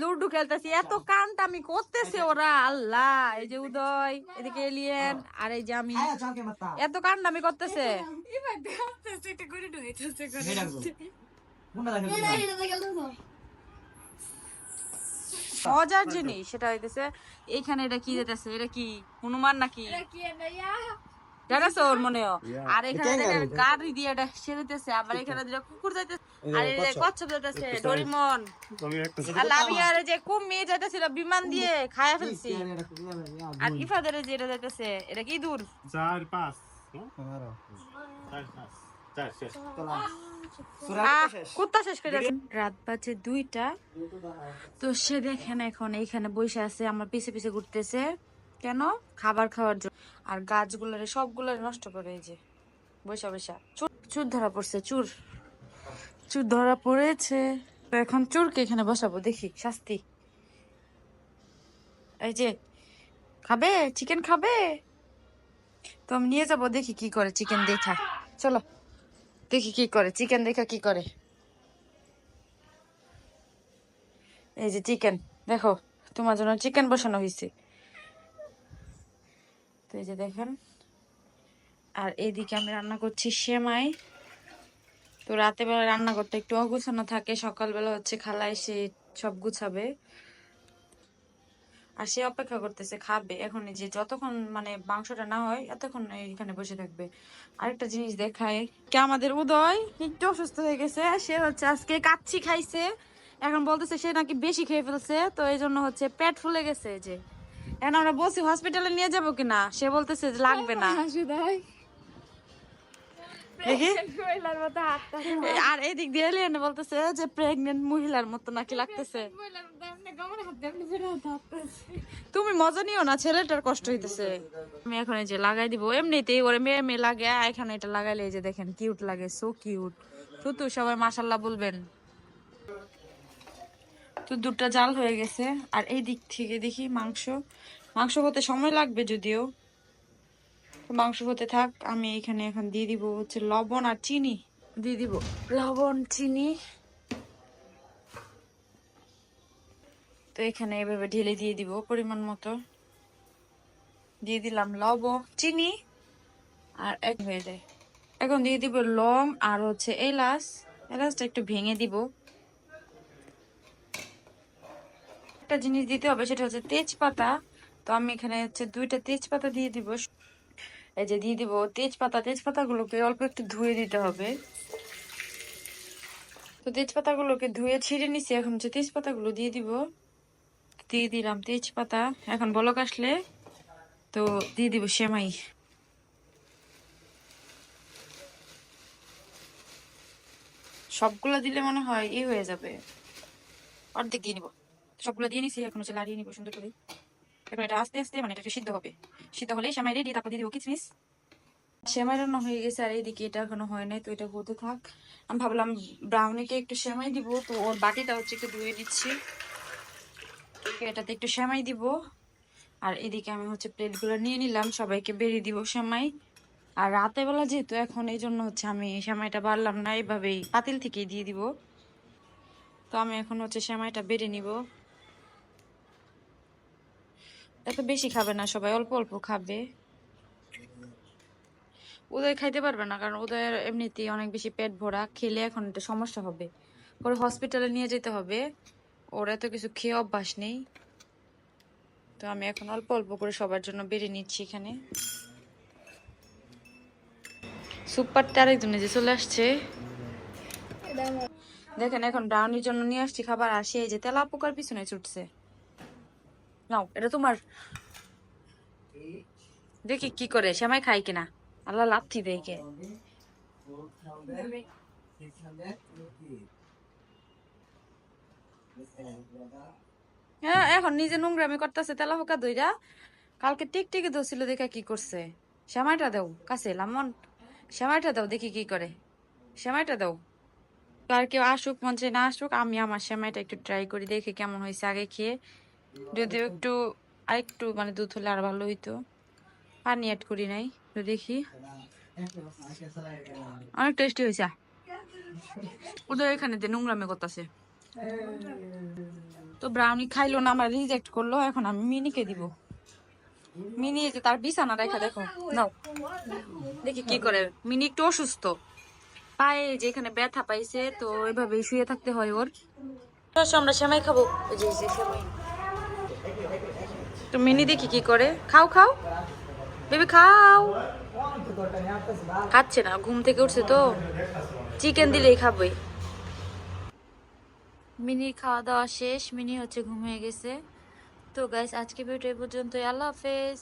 Ludo খেলতেছি এত Kant আমি করতেছে ওরা আল্লাহ এই যে উদয় এদিকে এলিয়েন আর এই যে আমি। এত কান্ড আমি করতেছে মজার জিনিস সেটা হইতেছে এইখানে এটা কি যেতেছে? এটা কি হনুমান নাকি? জানাস ওর মনে আর এখানে গাড়ি দিয়ে এটা সেরেতেছে আবার এখানে দুটো কুকুর যাইতেছে আর এই যে কচ্ছপ যাইতেছে ডরিমন আর লাভি যে কুম্মি যাইতেছিল বিমান দিয়ে খায়া ফেলছি। আর ইফাদের যে এটা যাইতেছে এটা কি দূর? চার পাঁচ চার পাঁচ চার শেষ। আহ, কুত্তা শেষ। করে রাত বাজে দুইটা। তো সে দেখেন এখন এইখানে বসে আছে আমার পিছে পিছে ঘুরতেছে। কেন? খাবার খাওয়ার জন্য। আর গাছগুলোরে সবগুলোরে নষ্ট করে এই যে, বৈশা বৈশা। চুর চুর ধরা পড়ছে, চুর। চুর ধরা পড়েছে। তো এখন চুরকে এখানে বসাবো, দেখি, শাস্তি। এই যে, খাবে? চিকেন খাবে? তো আমি নিয়ে যাব, দেখি কি করে চিকেন দেখা চলো, দেখি কি করে, চিকেন দেখা কি করে। এই যে, চিকেন। দেখো, তোমার জন্য চিকেন বসানো হয়েছে তো এই যে দেখেন। আর এইদিকে আমি রান্না করছি সেমাই। তো রাতে বেলা রান্না করতে একটু অগুছানো থাকে, সকালবেলা হচ্ছে খালা এসে সব গুছাবে। আর সে অপেক্ষা করতেছে, খাবে। এখন যে যতক্ষণ মানে মাংসটা না হয়, এতক্ষণ এখানে বসে থাকবে। আরেকটা জিনিস দেখায় কে আমাদের উদয়? একটু অসুস্থ হয়ে গেছে, সে হচ্ছে আজকে কাচ্ছি খাইছে। এখন বলতেছে সে নাকি বেশি খেয়ে ফেলছে, তো এই জন্য হচ্ছে পেট ফুলে গেছে যে। এখন আমরা বলছি হসপিটালে নিয়ে যাব কিনা? সে বলতেছে যে লাগবে না। দেখি। আর এদিক দিয়ে এলিয়েন বলতেছে যে প্রেগনেন্ট মহিলার মতো নাকি লাগতেছে। তুমি মজা নিও না ছেলেটার কষ্ট হইতেছে। আমি এখন এই যে লাগাই দিব এমনিতেই ওরে মেয়ে মেয়ে লাগে এখানে এটা লাগাইলে এই যে দেখেন কিউট লাগে সো কিউট তুতু সবাই মাশাল্লাহ বলবেন। তো দুটা জাল হয়ে গেছে। আর এই দিক থেকে দেখি মাংস। মাংস হতে সময় লাগবে যদিও। মাংস হতে থাক, আমি এখানে এখন দিয়ে দিব হচ্ছে লবণ আর চিনি। দিয়ে দিব লবণ, চিনি। তো এখানে এভাবে ঢেলে দিয়ে দিব পরিমাণ মতো। দিয়ে দিলাম লবণ, চিনি আর এক হয়ে যায়। এখন দিয়ে দিব লং আর হচ্ছে এলাচ। এলাচটা একটু ভেঙে দিব। একটা জিনিস দিতে হবে, সেটা হচ্ছে তেজপাতা। তো আমি এখানে হচ্ছে দুইটা তেজপাতা দিয়ে দিব। এই যে দিয়ে দিব তেজপাতা। তেজপাতাগুলোকে অল্প একটু ধুয়ে দিতে হবে। তো তেজপাতাগুলোকে ধুয়ে ছিঁড়ে নিছি। এখন হচ্ছে তেজপাতাগুলো দিয়ে দিব। দিয়ে দিলাম তেজপাতা। এখন বলক আসলে তো দিয়ে দিব সেমাই। সবগুলো দিলে মনে হয় ই হয়ে যাবে। অর্ধেক দিয়ে নিব। সবগুলো দিয়ে নিছি, এখন হচ্ছে লাড়িয়ে নিব সুন্দর করে। এবার এটা আস্তে আস্তে মানে এটা সিদ্ধ হবে। সিদ্ধ হলে সেমাই রেডি তারপর দিয়ে দিব কিচমিচ সেমাই রান্না হয়ে গেছে আর এইদিকে এটা এখনও হয় নাই, তো এটা হতে থাক। আমি ভাবলাম ব্রাউনিকে একটু সেমাই দিব, তো ওর বাটিটা হচ্ছে একটু ধুয়ে দিচ্ছি এটাতে একটু সেমাই দিব। আর এদিকে আমি হচ্ছে প্লেটগুলো নিয়ে নিলাম, সবাইকে বেরিয়ে দিব সেমাই। আর রাতে বেলা যেহেতু এখন, এই জন্য হচ্ছে আমি সেমাইটা বাড়লাম না, এইভাবেই পাতিল থেকেই দিয়ে দিব। তো আমি এখন হচ্ছে সেমাইটা বেড়ে নিব। এত বেশি খাবে না সবাই, অল্প অল্প খাবে। উদয় খাইতে পারবে না, কারণ উদয়ের এমনিতেই অনেক বেশি পেট ভরা, খেলে এখন একটা সমস্যা হবে। পরে হসপিটালে নিয়ে যেতে হবে। ওর এত কিছু খেয়ে অভ্যাস নেই। তো আমি এখন অল্প অল্প করে সবার জন্য বেড়ে নিচ্ছি এখানে। সুপারটা আরেকজনে যে চলে আসছে। দেখেন এখন ব্রাউনির জন্য নিয়ে আসছি খাবার, আর সে এই যে তেলা পোকার পিছনে ছুটছে। নাও, এটা তোমার। দেখি কি করে, সেমাই খাই কিনা। আল্লাহ লাথি দেখে হ্যাঁ এখন নিজে নোংরামি করতেছে তেলা পোকা দইরা। কালকে টিকটিকি ধরছিল, দেখা কি করছে। সেমাইটা দাও, কাছে লামন। সেমাইটা দাও, দেখি কি করে। সেমাইটা দাও। আর কেউ আসুক, মঞ্চে না আসুক, আমি আমার সেমাইটা একটু ট্রাই করি, দেখি কেমন হয়েছে আগে খেয়ে। যদিও একটু, আরেকটু মানে দুধ হলে আর ভালো হইতো। পানি অ্যাড করি নাই তো দেখি। অনেক টেস্টি হয়েছে। ওদের এখানে যে নোংরামে করতেছে। তো ব্রাউনি খাইলো না, আমার রিজেক্ট করল, এখন আমি মিনিকে দিব। মিনি যে তার বিছানা রেখা দেখো, নাও। দেখি কি করে। মিনি একটু অসুস্থ। পায়ে যেখানে ব্যথা পাইছে, তো ওইভাবে শুয়ে থাকতে হয় ওর। আমরা সেমাই খাব। যে, এই যে সেমাই। তো মিনি দেখি কি করে। খাও খাও। বেবি, খাও। খাচ্ছে না, ঘুম থেকে উঠছে তো। চিকেন দিলেই খাবোই। মিনির খাওয়া দাওয়া শেষ, মিনি হচ্ছে ঘুমিয়ে গেছে। তো গাইস আজকে ভিডিও পর্যন্ত আল্লাহ হাফেজ।